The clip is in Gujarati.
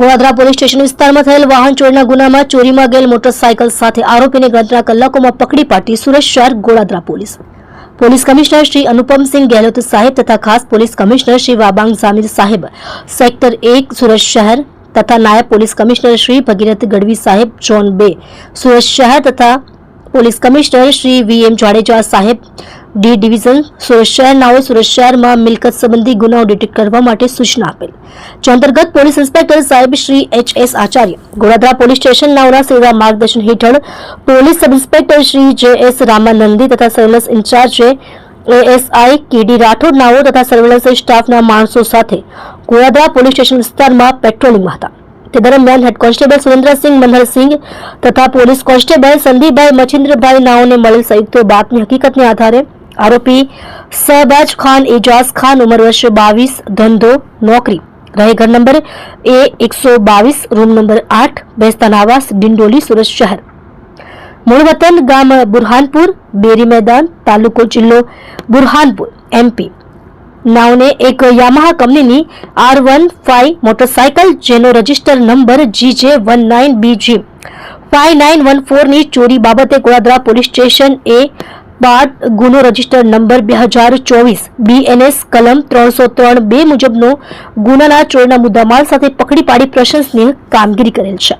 ગોળાદરા પોલીસ સ્ટેશન વિસ્તારમાં થયેલ વાહન ચોરીના ગુનામાં ચોરીમાં ગયેલ મોટરસાયકલ સાથે આરોપીને ગણતરીના કલાકોમાં પકડી પાડી સુરત શહેર Godadara police. Police commissioner Shri Anupamsinh Gehlot સાહેબ તથા ખાસ પોલીસ કમિશનર શ્રી વાબાંગ જામીર સાહેબ, સેક્ટર એક સુરત શહેર તથા નાયબ પોલીસ કમિશનર શ્રી ભગીરથ ગઢવી સાહેબ, ઝોન બે સુરત શહેર તથા police commissioner Shri V M Jadeja સાહેબ ડી ડિવિઝન સુરત શહેરનાઓ સુરત શહેરમાં મિલકત સંબંધી ગુનાઓ ડિટેક્ટ કરવા માટે સૂચના આપેલ. જે અંતર્ગત પોલીસ ઇન્સ્પેક્ટર સાહેબ Shri H S Acharya Goladara police station નાઓના સેવા માર્ગદર્શન હેઠળ પોલીસ સબ ઇન્સ્પેક્ટર શ્રી જે એસ રામાનંદી તથા surveillance incharge ASI KD Rathod નાઓ તથા સર્વેલન્સ સ્ટાફના માણસો સાથે ગોળાદરા પોલીસ સ્ટેશન વિસ્તારમાં પેટ્રોલિંગમાં હતા. તે દરમિયાન હેડ કોન્સ્ટેબલ સુરેન્દ્રસિંહ મનહરસિંહ તથા પોલીસ કોન્સ્ટેબલ સંદીપભાઈ મચિન્દ્રભાઈ નાઓને મળેલ સંયુક્ત બાતમી હકીકતને આધારે આરોપી શહબાજ ખાન એજાઝ ખાન ઉંમર વર્ષ બાવીસ ધંધો નોકરી રહે ઘર નંબર એ એકસો બાવીસ રૂમ નંબર આઠ બેસ્તાન આવાસ ડિંડોલી સુરત શહેર મૂળ વતન ગામ બુરહાનપુર બેરી મેદાન તાલુકો જિલ્લો બુરહાનપુર એમપી નાવને એક યામાહા કંપનીની આર વન ફાઈવ મોટરસાયકલ જેનો register number G J one nine B G five nine one ફોરની ચોરી બાબતે ગોળાદરા પોલીસ સ્ટેશન એ બાદ ગુનો રજિસ્ટર નંબર બે હજાર ચોવીસ. બીએનએસ કલમ ત્રણસો ત્રણ બે મુજબનો ગુનાના ચોરીના મુદ્દામાલ સાથે પકડી પાડી પ્રશંસનીય કામગીરી કરેલ છે.